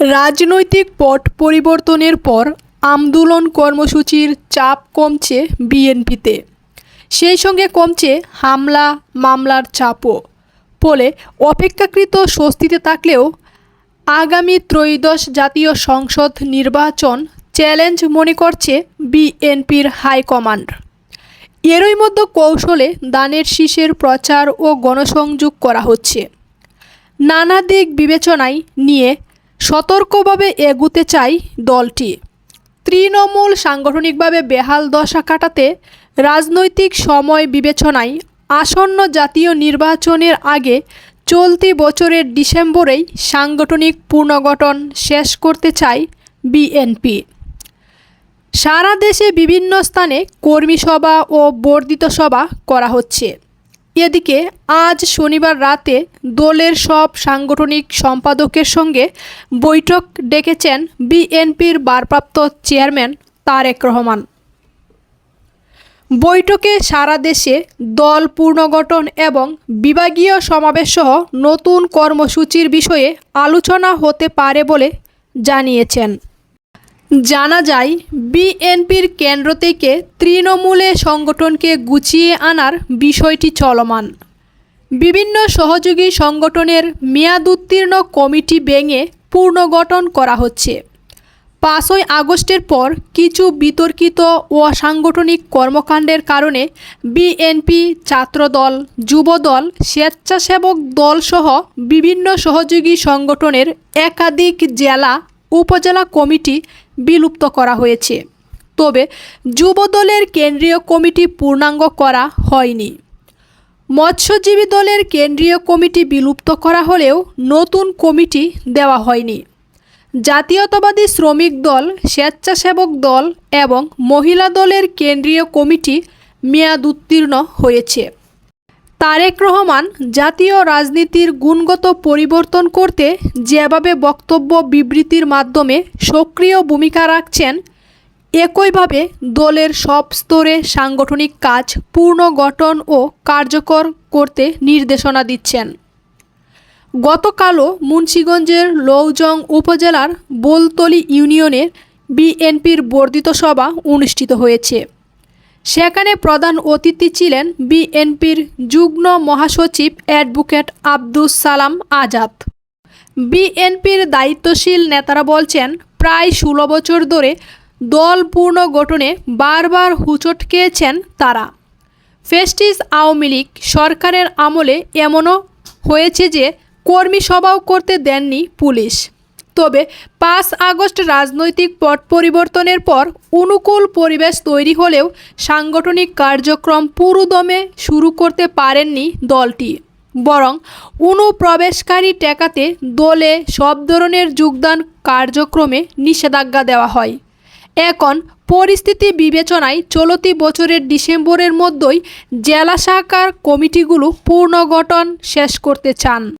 রাজনৈতিক পট পরিবর্তনের পর আন্দোলন কর্মসূচির চাপ কমছে বিএনপিতে। সেই সঙ্গে কমছে হামলা, মামলার চাপও। ফলে অপেক্ষাকৃত স্বস্তিতে থাকলেও আগামী ত্রয়োদশ জাতীয় সংসদ নির্বাচন চ্যালেঞ্জ মনে করছে বিএনপির হাইকমান্ড। এরই মধ্যে কৌশলে দানের শীষের প্রচার ও গণসংযোগ করা হচ্ছে। নানা দিক বিবেচনায় নিয়ে সতর্কভাবে এগুতে চাই দলটি। তৃণমূল সাংগঠনিকভাবে বেহাল দশা কাটাতে রাজনৈতিক সময় বিবেচনায় আসন্ন জাতীয় নির্বাচনের আগে চলতি বছরের ডিসেম্বরেই সাংগঠনিক পুনর্গঠন শেষ করতে চায় বিএনপি। সারা দেশে বিভিন্ন স্থানে কর্মী সভা ও বর্ধিত সভা করা হচ্ছে। এদিকে আজ শনিবার রাতে দলের সব সাংগঠনিক সম্পাদকের সঙ্গে বৈঠক ডেকেছেন বিএনপির ভারপ্রাপ্ত চেয়ারম্যান তারেক রহমান। বৈঠকে সারা দেশে দল পুনর্গঠন এবং বিভাগীয় সমাবেশসহ নতুন কর্মসূচির বিষয়ে আলোচনা হতে পারে বলে জানিয়েছেন। জানা যায়, বিএনপির কেন্দ্র থেকে তৃণমূলে সংগঠনকে গুছিয়ে আনার বিষয়টি চলমান। বিভিন্ন সহযোগী সংগঠনের মেয়াদ উত্তীর্ণ কমিটি ভেঙে পুনর্গঠন করা হচ্ছে। পাঁচই আগস্টের পর কিছু বিতর্কিত ও সাংগঠনিক কর্মকাণ্ডের কারণে বিএনপি, ছাত্রদল, যুবদল, স্বেচ্ছাসেবক দলসহ বিভিন্ন সহযোগী সংগঠনের একাধিক জেলা, উপজেলা কমিটি বিলুপ্ত করা হয়েছে। তবে যুবদলের কেন্দ্রীয় কমিটি পূর্ণাঙ্গ করা হয়নি। মৎস্যজীবী দলের কেন্দ্রীয় কমিটি বিলুপ্ত করা হলেও নতুন কমিটি দেওয়া হয়নি। জাতীয়তাবাদী শ্রমিক দল, স্বেচ্ছাসেবক দল এবং মহিলা দলের কেন্দ্রীয় কমিটি মেয়াদ উত্তীর্ণ হয়েছে। তারেক রহমান জাতীয় রাজনীতির গুণগত পরিবর্তন করতে যেভাবে বক্তব্য বিবৃতির মাধ্যমে সক্রিয় ভূমিকা রাখছেন, একইভাবে দলের সব স্তরে সাংগঠনিক কাজ পুনর্গঠন ও কার্যকর করতে নির্দেশনা দিচ্ছেন। গতকালও মুন্সীগঞ্জের লৌজং উপজেলার বোলতলি ইউনিয়নের বিএনপির বর্ধিত সভা অনুষ্ঠিত হয়েছে। সেখানে প্রধান অতিথি ছিলেন বিএনপির যুগ্ম মহাসচিব অ্যাডভোকেট আব্দুস সালাম আজাদ। বিএনপির দায়িত্বশীল নেতারা বলছেন, প্রায় ষোলো বছর ধরে দল পুনর্গঠনে বারবার হুচট খেয়েছেন তারা। ফেস্টিস আওয়ামী লীগ সরকারের আমলে এমনও হয়েছে যে কর্মী সভাও করতে দেননি পুলিশ। তবে পাঁচ আগস্ট রাজনৈতিক পট পরিবর্তনের পর অনুকূল পরিবেশ তৈরি হলেও সাংগঠনিক কার্যক্রম পুরোদমে শুরু করতে পারেননি দলটি। বরং অনুপ্রবেশকারী টেকাতে দলে সব ধরনের যোগদান কার্যক্রমে নিষেধাজ্ঞা দেওয়া হয়। এখন পরিস্থিতি বিবেচনায় চলতি বছরের ডিসেম্বরের মধ্যেই জেলা শাখার কমিটিগুলো পুনর্গঠন শেষ করতে চান।